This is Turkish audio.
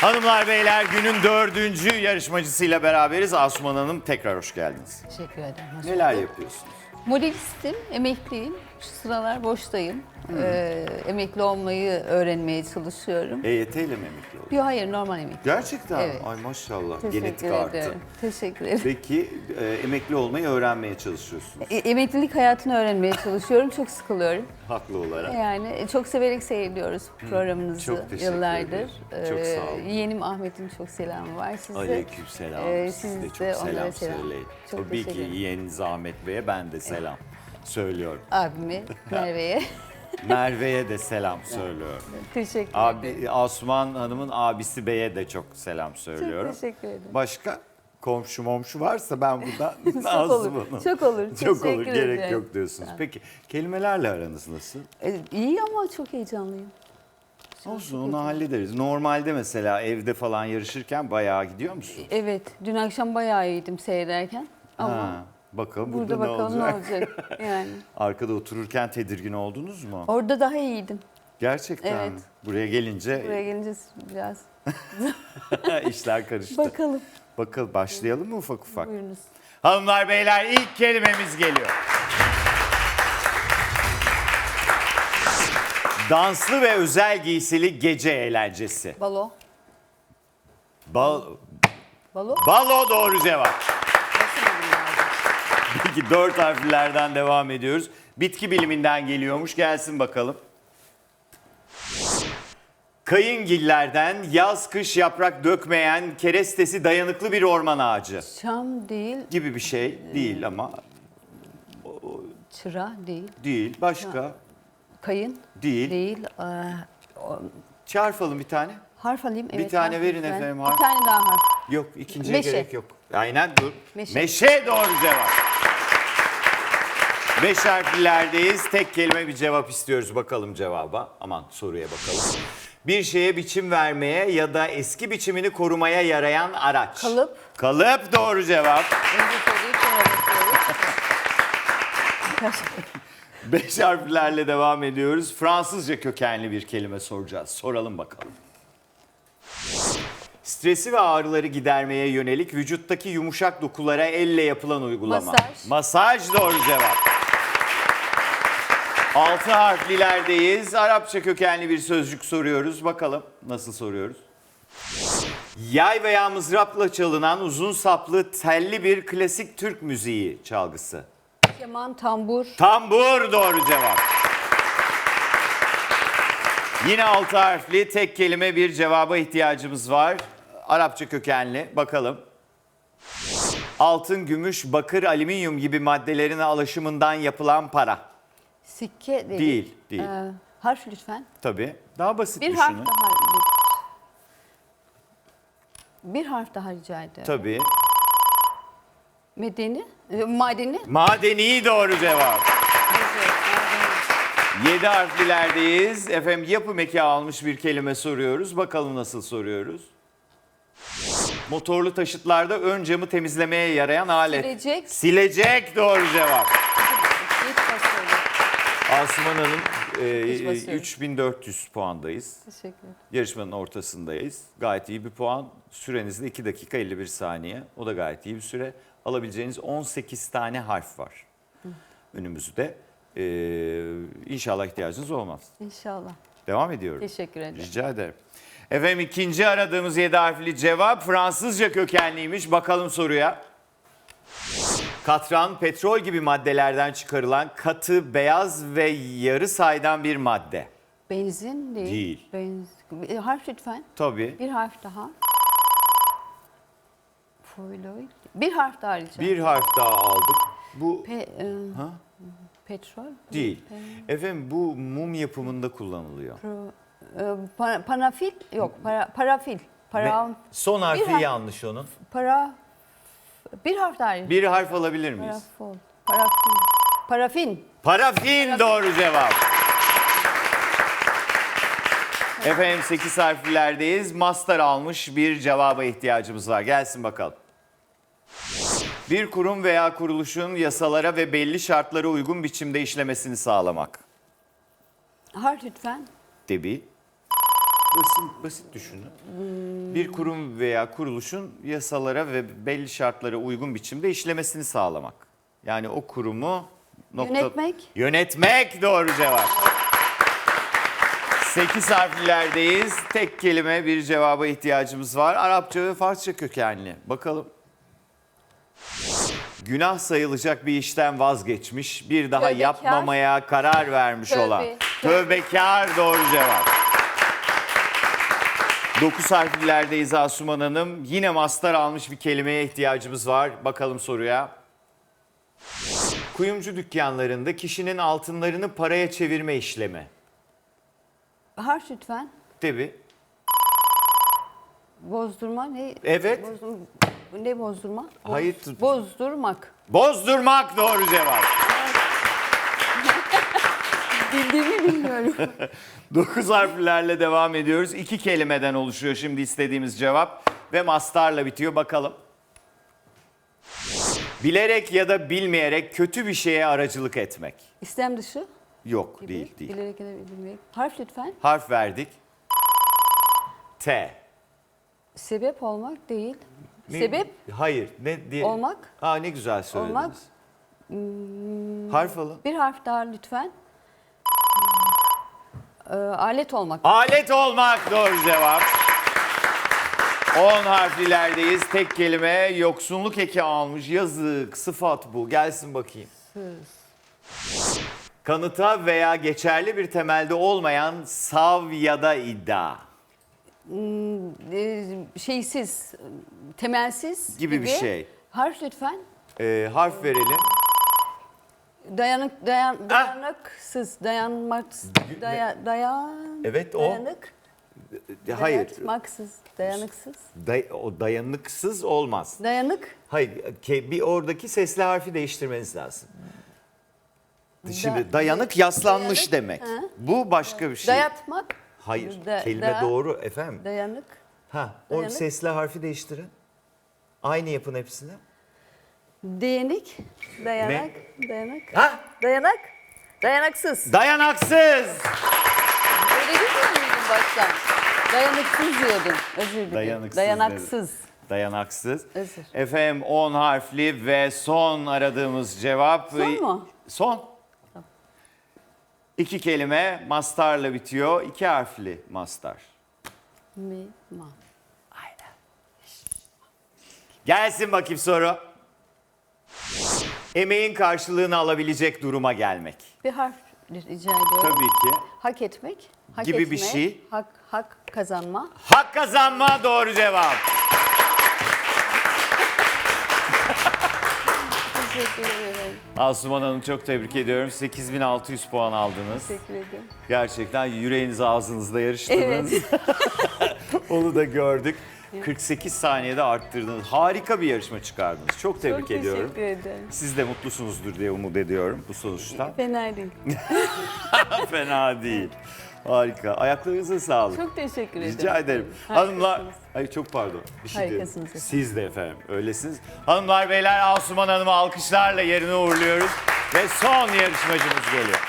Hanımlar beyler günün dördüncü yarışmacısıyla beraberiz. Asuman Hanım tekrar hoş geldiniz. Teşekkür ederim. Neler yapıyorsunuz? Modelistim, emekliyim. Şu sıralar boştayım. Ee, emekli olmayı öğrenmeye çalışıyorum. EYT ile mi emekli oldunuz? Yok hayır normal emekli. Gerçekten. Evet. Ay maşallah. Genetik arttı. ederim. Teşekkür ederim. Peki e, emekli olmayı öğrenmeye çalışıyorsunuz. E, emeklilik hayatını öğrenmeye çalışıyorum. Çok sıkılıyorum. Haklı olarak. Yani e, çok severek seyrediyoruz programınızı çok teşekkür yıllardır. ederim. Çok Ee, sağ olun. Yeğenim Ahmet'in çok selamı var size. Aleykümselam. Ee, Siz siz de çok onlara selam, selam. söyleyin. Çok Tabii ki teşekkür ederim. yeğeniniz Ahmet Bey'e ben de selam söylüyorum. Abime, Merve'ye. Merve'ye de selam söylüyorum. teşekkür ederim. Abi Asuman Hanım'ın abisi Bey'e de çok selam Çok söylüyorum. teşekkür ederim. Başka komşu momşu varsa ben burada Çok olur. Çok olur. Çok olur. Teşekkür Gerek ederim. yok diyorsunuz. Peki kelimelerle aranız nasıl? E, İyi ama çok heyecanlıyım. Olsun onu hallederiz. Normalde mesela evde falan yarışırken bayağı gidiyor musun? Evet, dün akşam bayağı iyiydim seyrederken. Ama Ha, bakalım burada, burada ne bakalım olacak? ne olacak. Yani Arkada otururken tedirgin oldunuz mu? orada daha iyiydim. Gerçekten Evet. mi? Buraya gelince Buraya gelince biraz işler karıştı. bakalım. Bakalım başlayalım mı ufak ufak? Buyurunuz. Hanımlar beyler ilk kelimemiz geliyor. Danslı ve özel giysili gece eğlencesi. Balo. Bal, Balo. balo doğru cevap. Peki dört harflerden devam ediyoruz. Bitki biliminden geliyormuş gelsin bakalım. Kayıngillerden yaz kış yaprak dökmeyen kerestesi dayanıklı bir orman ağacı Çam değil, gibi bir şey değil ama çıra değil, değil. Başka kayın değil. değil. Ee, o- Çarpalım bir tane. harf alayım. Bir Evet, tane harf verin lütfen. efendim, Bir harf. tane daha harf. Yok ikinciye Meşe. gerek yok. Aynen dur. Meşe. Meşe doğru cevap. Beş harflilerdeyiz. Tek kelime bir cevap istiyoruz. Bakalım cevaba. Aman soruya bakalım. Bir şeye biçim vermeye ya da eski biçimini korumaya yarayan araç. Kalıp. Kalıp doğru cevap. Soruyu bakıyoruz. Beş harflerle devam ediyoruz. Fransızca kökenli bir kelime soracağız. Soralım bakalım. Stresi ve ağrıları gidermeye yönelik vücuttaki yumuşak dokulara elle yapılan uygulama. Masaj. Masaj doğru cevap. Altı harflilerdeyiz. Arapça kökenli bir sözcük soruyoruz. Bakalım nasıl soruyoruz? Yay veya mızrapla çalınan uzun saplı telli bir klasik Türk müziği çalgısı. Keman, tambur, Tambur doğru cevap. Yine altı harfli tek kelime bir cevaba ihtiyacımız var. Arapça kökenli bakalım. Altın, gümüş, bakır, alüminyum gibi maddelerin alaşımından yapılan para. Sikke değil. Değil, değil. Ee, harf lütfen. Tabii. Daha basit Bir düşünün. harf daha. Bir harf daha rica ederim. Tabii. Medeni, e, madeni. Madeni doğru cevap. Yedi harflilerdeyiz. Efendim yapım eki almış bir kelime soruyoruz. Bakalım nasıl soruyoruz. Motorlu taşıtlarda ön camı temizlemeye yarayan alet. Silecek. Silecek doğru cevap. Asuman Hanım e, Hiç basıyorum. 3400 puandayız. Teşekkür ederim. Yarışmanın ortasındayız. Gayet iyi bir puan. Süreniz de 2 dakika 51 saniye. O da gayet iyi bir süre. Alabileceğiniz 18 tane harf var önümüzde. Ee, inşallah ihtiyacınız olmaz. İnşallah. Devam ediyorum. Teşekkür ederim. Rica ederim. Efendim ikinci aradığımız 7 harfli cevap Fransızca kökenliymiş. Bakalım soruya. Katran, petrol gibi maddelerden çıkarılan katı, beyaz ve yarı saydam bir madde. Benzin değil. Değil. Benzin. Bir harf lütfen. Tabii. Bir harf daha. Foiloid. Bir harf daha rica Bir harf daha aldık. Bu Pe, e, Ha? Petrol. değil. Efendim bu mum yapımında kullanılıyor. Pro, e, pa- panafil yok para, parafil. Para, son harfi yanlış onun. para bir harf rica Bir harf alabilir miyiz? Parafol. Parafin. Parafin. Parafin doğru cevap. Efendim 8 harflerdeyiz. Master almış bir cevaba ihtiyacımız var. Gelsin bakalım. Bir kurum veya kuruluşun yasalara ve belli şartlara uygun biçimde işlemesini sağlamak. Harf lütfen. Debi. Basit, basit düşünün. Bir kurum veya kuruluşun yasalara ve belli şartlara uygun biçimde işlemesini sağlamak. Yani o kurumu nokta... Yönetmek. Yönetmek doğru cevap. 8 harflilerdeyiz. Tek kelime bir cevaba ihtiyacımız var. Arapça ve Farsça kökenli. Bakalım. Günah sayılacak bir işten vazgeçmiş, bir daha Tövbekar. yapmamaya karar vermiş Tövbe. olan. Tövbekar doğru cevap. 9 harflilerdeyiz Asuman Hanım. Yine mastar almış bir kelimeye ihtiyacımız var. Bakalım soruya. Kuyumcu dükkanlarında kişinin altınlarını paraya çevirme işlemi. Harf lütfen. Tabii. Bozdurma ne? Evet. Bozdurma. Ne bozdurma? Boz- Hayır. Bozdurmak. Bozdurmak doğru cevap. Bildiğimi bilmiyorum. 9 harflerle devam ediyoruz. İki kelimeden oluşuyor şimdi istediğimiz cevap. Ve mastarla bitiyor bakalım. Bilerek ya da bilmeyerek kötü bir şeye aracılık etmek. İstem dışı. Yok gibi. değil değil. Bilerek ya da bilmeyerek. Harf lütfen. Harf verdik. T. Sebep olmak değil. Ne- Sebep Hayır. Ne diye? olmak. Aa ne güzel söylediniz. Olmak. Hmm. Harf alın. Bir harf daha lütfen. Ee, alet olmak. Alet olmak doğru cevap. 10 harflilerdeyiz. Tek kelime yoksunluk eki almış. Yazık sıfat bu. Gelsin bakayım. Kanıta veya geçerli bir temelde olmayan sav ya da iddia Ee, şeysiz, temelsiz gibi bir şey. Harf lütfen. Ee, harf verelim. Dayanık, dayan, Ah! dayanıksız, dayanmak, daya, dayan, Evet, o. dayanık, Ee, Hayır. dayanmaksız, dayanıksız, Day- o dayanıksız olmaz. dayanık, Hayır. ke- Bir oradaki sesli harfi değiştirmeniz lazım. Şimdi Da- dayanık yaslanmış dayanık, demek. Bu başka bir şey. dayatmak, Hayır. Da- kelime da- doğru efendim. dayanık, Ha, o Dayanık. sesli harfi değiştirin. Aynı yapın hepsini. Değenik, dayanak, dayanak, Ha? dayanak, dayanaksız. Dayanaksız. Öyle demiyor muydun baştan? Dayanıksız diyordun. Özür dilerim. Dayanıksız Dayanaksız. Dayanaksız. Özür. Efendim 10 harfli ve son aradığımız cevap. Son mu? Son. İki kelime mastarla bitiyor. İki harfli mastar. Mi, ma. Gelsin bakayım soru. Emeğin karşılığını alabilecek duruma gelmek. Bir harf rica ediyorum. Tabii ki. Hak etmek. Hak Gibi bir etmek, şey. Hak, hak kazanma. Hak kazanma doğru cevap. Teşekkür ederim. Asuman Hanım çok tebrik ediyorum. 8600 puan aldınız. Teşekkür ederim. Gerçekten yüreğiniz ağzınızda yarıştınız. Onu da gördük. 48 saniyede arttırdınız. Harika bir yarışma çıkardınız. Çok tebrik Çok ediyorum. teşekkür ederim. Siz de mutlusunuzdur diye umut ediyorum bu sonuçtan. Fena değil. Fena değil. Harika. Ayaklarınıza sağlık. Çok teşekkür ederim. Rica ederim. Harikasınız. Hanımlar, ay çok pardon. Bir şey diyorum. Harikasınız efendim. Siz de efendim, öylesiniz. Hanımlar, beyler Asuman Hanım'ı alkışlarla yerine uğurluyoruz. Ve son yarışmacımız geliyor.